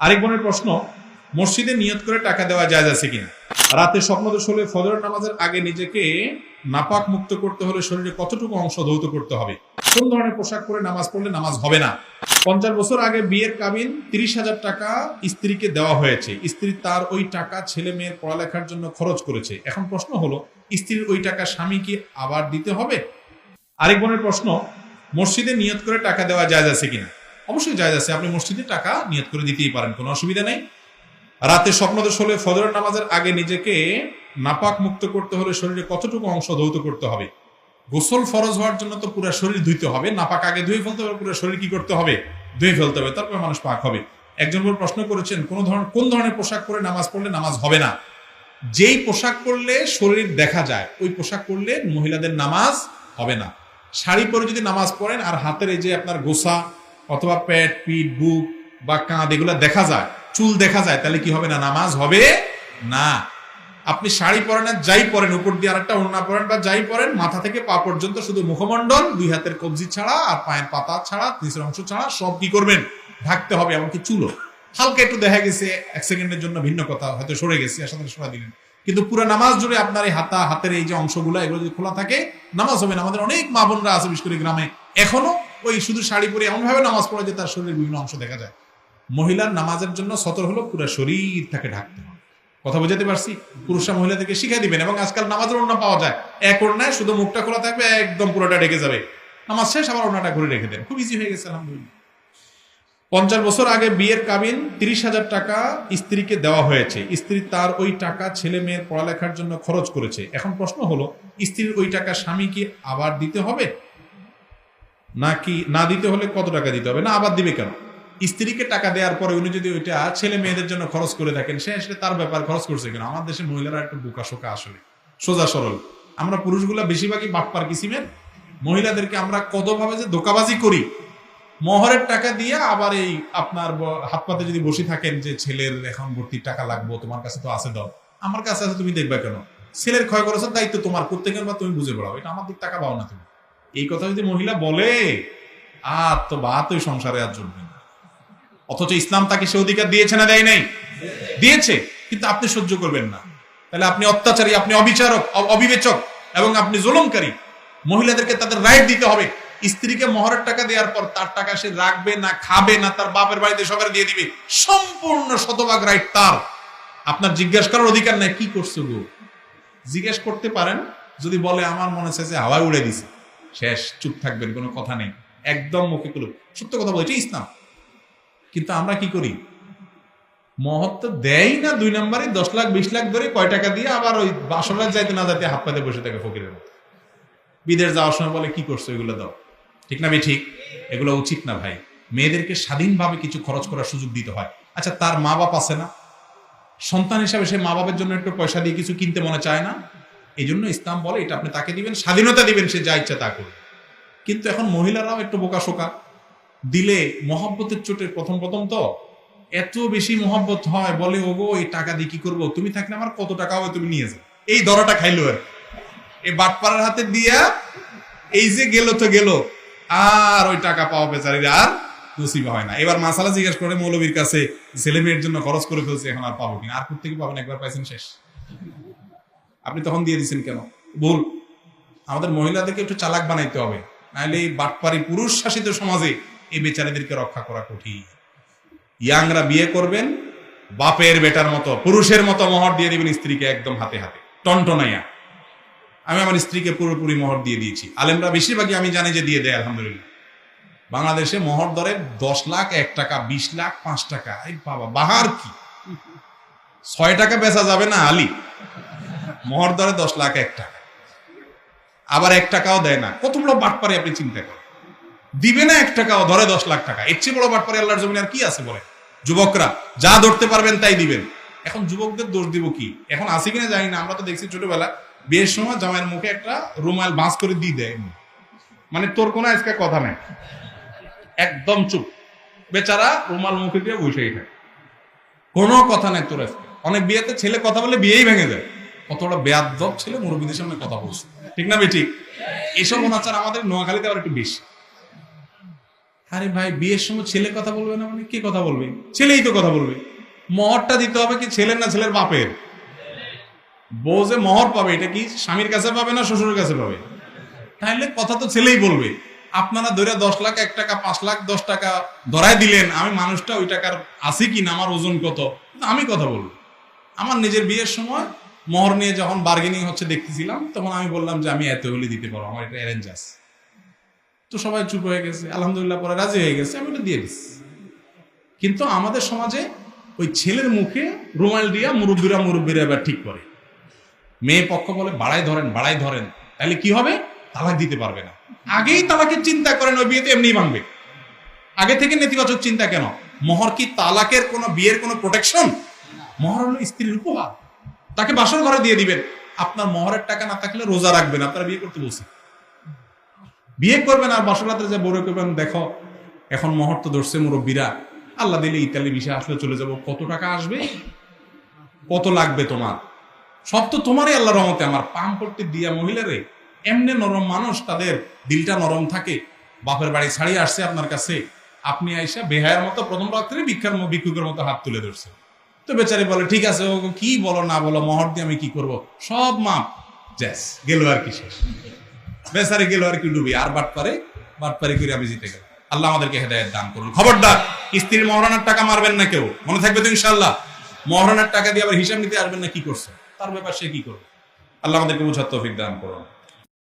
আরেক বোনের প্রশ্ন, মসজিদে নিয়ত করে টাকা দেওয়া যায় আছে কিনা? রাতে স্বপ্নদোষ হলে ফজর নামাজের আগে নিজেকে নাপাক মুক্ত করতে হলে শরীরে কতটুকু অংশ ধৌত করতে হবে? কোন ধরনের পোশাক পরে নামাজ পড়লে নামাজ হবে না? পঞ্চাশ বছর আগে বিয়ের কাবিন তিরিশ হাজার টাকা স্ত্রীকে দেওয়া হয়েছে। স্ত্রী তার ওই টাকা ছেলে মেয়ের পড়ালেখার জন্য খরচ করেছে। এখন প্রশ্ন হলো, স্ত্রীর ওই টাকা স্বামীকে আবার দিতে হবে? আরেক বোনের প্রশ্ন, মসজিদে নিয়ত করে টাকা দেওয়া যায় আছে কিনা? অবশ্যই যায় আছে। আপনি মসজিদে টাকা নিয়ত করে দিতেই পারেন, কোনো অসুবিধা নেই। রাতে স্বপ্নদোষ হলে ফজর নামাজের আগে নিজেকে নাপাক মুক্ত করতে হলে শরীরে কতটুকু অংশ ধৌত করতে হবে? গোসল ফরজ হওয়ার জন্য তো পুরো শরীর ধুইতে হবে। নাপাক আগে ধুয়ে ফেলতে হবে, পুরো শরীর কি করতে হবে? ধুয়ে ফেলতে হবে। তারপরে মানুষ পাক হবে। একজন প্রশ্ন করেছেন, কোন ধরনের কোন ধরনের পোশাক পরে নামাজ পড়লে নামাজ হবে না? যেই পোশাক পরলে শরীর দেখা যায়, ওই পোশাক পরলে মহিলাদের নামাজ হবে না। শাড়ি পরে যদি নামাজ পড়েন আর হাতের এই যে আপনার গোসা অথবা পেট, পিঠ, বুক বা কাঁধ, এগুলো দেখা যায়, চুল দেখা যায়, তাহলে কি হবে না? নামাজ হবে না। আপনি শাড়ি পরেন আর যাই পরেন, উপর দিয়ে আরেকটা ওড়না পরেন বা যাই পরেন, মাথা থেকে পা পর্যন্ত শুধু মুখমণ্ডল, দুই হাতের কবজি ছাড়া আর পায়ের পাতা ছাড়া নিচের অংশ ছাড়া, সব কি করবেন? ঢাকতে হবে, এমনকি চুলো হালকা একটু দেখা গেছে, এক সেকেন্ডের জন্য ভিন্ন কথা, হয়তো সরে গেছে এর সাথে সরা দিলেন। কিন্তু পুরো নামাজ জুড়ে আপনার এই হাতা, হাতের এই যে অংশগুলো, এগুলো যদি খোলা থাকে, নামাজ হবে না। আমাদের অনেক মা বোনরা আছে, বিশেষ করে গ্রামে, এখনও ওই শুধু শাড়ি পরে এমন ভাবে নামাজ পড়ে যে তার শরীরের বিভিন্ন অংশ দেখা যায়। মহিলার নামাজের জন্য সতর হলো পুরো শরীর তাকে ঢাকতে হবে কথা বোঝাতে পারছি? পুরুষরা মহিলাদেরকে শিখিয়ে দিবেন এবং আজকাল নামাজের ওড়না পাওয়া যায়। এক ওড়নায় শুধু মুখটা খোলা থাকবে, একদম পুরোটা ঢেকে যাবে। নামাজ শেষ, আবার ওড়নাটা ঘুরে রেখে দেন খুব ইজি হয়ে গেছে, আলহামদুলিল্লাহ। পঞ্চাশ বছর আগে বিয়ের কাবিন তিরিশ হাজার টাকা স্ত্রীকে দেওয়া হয়েছে। স্ত্রী তার ওই টাকা ছেলে মেয়ের পড়ালেখার জন্য খরচ করেছে। এখন প্রশ্ন হলো, স্ত্রীর ওই টাকা স্বামী কি আবার দিতে হবে? নাকি না দিতে হলে কত টাকা দিতে হবে? না, আবার দিবে কেন? স্ত্রীকে টাকা দেওয়ার পরে উনি যদি ওইটা ছেলে মেয়েদের জন্য খরচ করে থাকেন সে আসলে তার ব্যাপার খরচ করছে কেন? আমার দেশে মহিলারা একটু বোকা শোকা আসলে, সোজা সরল। আমরা পুরুষগুলা বেশিরভাগই বাপ্পার কিসিমের? মহিলাদেরকে আমরা কতভাবে যে ধোকাবাজি করি, মহরের টাকা দিয়ে আবার এই আপনার হাত পাতে যদি বসে থাকেন যে ছেলের এখন ভর্তির টাকা লাগবো, তোমার কাছে তো আছে দাও। আমার কাছে আছে, তুমি দেখবে কেন? ছেলের ক্ষয় খরচের দায়িত্ব তোমার, প্রত্যেকের বা তুমি বুঝে পড়াও, এটা আমার দিক টাকা পাও না তুমি। এই কথা যদি মহিলা বলে, আর তো বা তো সংসারে আর চলবে না। অথচ ইসলাম তাকে সে অধিকার দিয়েছে না, দেয় নাই? দিয়েছে, কিন্তু আপনি সহ্য করবেন না। তাহলে আপনি অত্যাচারী, আপনি অবিচারক অবিবেচক এবং আপনি জুলুমকারী। মহিলাদেরকে তাদের রাইট দিতে হবে। স্ত্রীকে মহরের টাকা দেওয়ার পর তার টাকা সে রাখবে না, খাবে না, তার বাপের বাড়িতে সবাই দিয়ে দিবে। সম্পূর্ণ শতভাগ রাইট তার। আপনার জিজ্ঞাসা করার অধিকার নাই, কি করছ গো? জিজ্ঞেস করতে পারেন, যদি বলে, আমার মনে হচ্ছে যে হাওয়ায় উড়ে দিছে। শেষ, চুপ থাকবেন, কোনো কথা নেই। একদম মুখে কুলো সত্য কথা বলছি ইসলাম। কিন্তু আমরা কি করি? মহত্ব দেয় না দুই নম্বরে, দশ লাখ, বিশ লাখ ধরে কয় টাকা দিয়ে আবার ওই বাসলার যাইতে না যাইতে হাত পাতে বসে থাকে ফকিরের মতো। বিদেশ যাওয়ার সময় বলে, কি করছ এগুলো দাও? ঠিক না ঠিক এগুলো উচিত না ভাই। মেয়েদেরকে স্বাধীনভাবে কিছু খরচ করার সুযোগ দিতে হয়। আচ্ছা তার মা বাপ আছে না? সন্তান হিসাবে সে মা বাবার জন্য একটু পয়সা দিয়ে কিছু কিনতে মনে চায় না? এই জন্য ইসলাম বলে, এটা আপনি তাকে দিবেন, স্বাধীনতা দিবেন, সে যা ইচ্ছা তা করবে। কিন্তু এখন মহিলারাও একটু বোকা শোকা দিলে মহব্বতের চোটের প্রথম প্রথম তো, এত বেশি মহব্বত হয়, বলে, ওগো, এই টাকা দিয়ে কি করব? তুমি থাকলে আমার কত টাকা হবে, তুমি নিয়ে যাও। এই দরাটা খাইলো আর। এই বাটপাড়ার হাতে দিয়া, এই যে গেল তো গেল। আর ওই টাকা পাওয়া বেচারির আর নসিবা হয় না। এবার মাসালা জিজ্ঞেস করে মৌলবীর কাছে, ছেলে মেয়ের জন্য খরচ করে ফেলছে, এখন আর পাবো কিনা? আর কোথেকে পাবেন? একবার পাইছেন শেষ। আপনি তখন দিয়ে দিচ্ছেন কেন? ভুল। আমাদের মহিলাদেরকে একটু চালাক বানাইতে হবে। নাহলে এই বাটপারি পুরুষ শাসিত সমাজে এই বেচারিদেরকে রক্ষা করা কঠিন। ইয়াংরা বিয়ে করবেন, বাপের বেটার মতো, পুরুষের মতো মোহর দিয়ে দিবেন স্ত্রীকে একদম হাতে হাতে। টনটনাইয়া। আমি আমার স্ত্রীকে পুরোপুরি মোহর দিয়ে দিয়েছি। আলেমরা বেশিরভাগই আমি জানি যে দিয়ে দেয়, আলহামদুলিল্লাহ। বাংলাদেশে মোহর দরে দশ লাখ, এক টাকা, বিশ লাখ, পাঁচ টাকা। এই বাবা, বাহার কি? ছয় টাকা বেচা যাবে না, আলী? মোহর দরে দশ লাখ, এক টাকা। আবার এক টাকাও দেয় না। কত বড় বাটপারে আপনি চিন্তা করেন? দিবে না এক টাকাও, ধরে দশ লাখ টাকা। এর চেয়ে বড় বাটপারে আল্লাহর জমিনে আর কি আছে বলে যুবকরা, যা ধরতে পারবেন তাই দিবেন। এখন যুবকদের দোষ দিব কি? এখন আসি কিনা জানি না। আমরা তো দেখছি ছোটবেলা বিয়ের সময় জামাইয়ের মুখে একটা রুমাল বাঁশ করে দিয়ে দেয় মানে তোর কোনো আজকে কথা নাই। একদম চুপ। বেচারা রুমাল মুখে দিয়ে বসেই থাকে। কোনো কথা নাই তোর আজকে। অনেক বিয়েতে ছেলে কথা বলে বিয়েই ভেঙে যায়। কতটা বেয়াদব ছেলে মুরব্বীদের সামনে কথা বলছে। ঠিক না বেটি? এসব অনাচার আমাদের নোয়াখালীতে আবার একটু বেশি। আরে ভাই, বিয়ের সময় ছেলে কথা বলবে না মানে কে কথা বলবে? ছেলেই তো কথা বলবে। মহরটা দিতে হবে কি ছেলের না ছেলের বাপের? বউ যে মহর পাবে, এটা কি স্বামীর কাছে পাবে না শ্বশুরের কাছে পাবে? তাহলে কথা তো ছেলেই বলবে। আপনারা ধরে দশ লাখ, এক টাকা, পাঁচ লাখ, দশ টাকা ধরায় দিলেন, আমি মানুষটা ওই টাকার আছে কি না আমার ওজন কত? আমি কথা বলব। আমার নিজের বিয়ের সময় মোহর নিয়ে যখন বার্গেনিং হচ্ছে দেখতেছিলাম, তখন আমি বললাম যে আমি এত হলে দিতে পারব, আমার এটা অ্যারেঞ্জ আছে। তো সবাই চুপ হয়ে গেছে, আলহামদুলিল্লাহ পরে রাজি হয়ে গেছে, আমি এটা দিয়ে দিচ্ছি। কিন্তু আমাদের সমাজে ওই ছেলের মুখে রুমাল দিয়া মুরব্বীরা মুরব্বীরা এবার ঠিক করে। মেয়ে পক্ষ বলে বাড়াই ধরেন বাড়াই ধরেন। তাহলে কি হবে? তালাক দিতে পারবে না। আগেই তালাকের চিন্তা করেন ওই বিয়েতে এমনি ভাঙবে। আগে থেকে নেতিবাচক চিন্তা কেন? মোহর কি তালাকের কোনো বিয়ের কোনো প্রোটেকশন মোহর হলো স্ত্রীর উপহার। তাকে বাসর ঘরে দিয়ে দিবেন। আপনার মহরের টাকা না থাকলে রোজা রাখবেন, আপনারা বিয়ে করতে বলছেন। বিয়ে করবেন আর বাসর রাতে যে বড় করবেন, দেখো, এখন মহর তো ধরছে মুরব্বীরা। আল্লাহ দিলে ইতালি বিষয় আসলে চলে যাব, কত টাকা আসবে? কত লাগবে তোমার? সব তো তোমারই আল্লাহ রহমতে, আমার পাম পট্টি দিয়া মহিলারে, এমনি নরম মানুষ, তাদের দিলটা নরম থাকে, বাপের বাড়ি ছাড়িয়ে আসছে আপনার কাছে। আপনি আইসা বেহায়ের মতো প্রথম রাত্রে ভিক্ষার ভিক্ষুকের মতো হাত তুলে ধরছে তো বেচারি বলে, ঠিক আছে ও কি বলো, না বলো, মহর দিয়ে আমি কি করব? সব মাপ। জ্যাস, গেল আর কি শেষ। বেচারি গেল আর কি ডুবি। আর বাট পারে বাট পারে করে আমি জিতে গেলাম। আল্লাহ আমাদেরকে হেদায়ত দান করুন। খবরদার, স্ত্রীর মহারানার টাকা মারবেন না কেউ। মনে থাকবে তো ইনশাল্লাহ মহারানার টাকা দিয়ে আবার হিসাব নিতে আসবেন না, কি করছে? তার ব্যাপার সে কি করবে? আল্লাহ আমাদেরকে বুঝার তৌফিক দান করুন।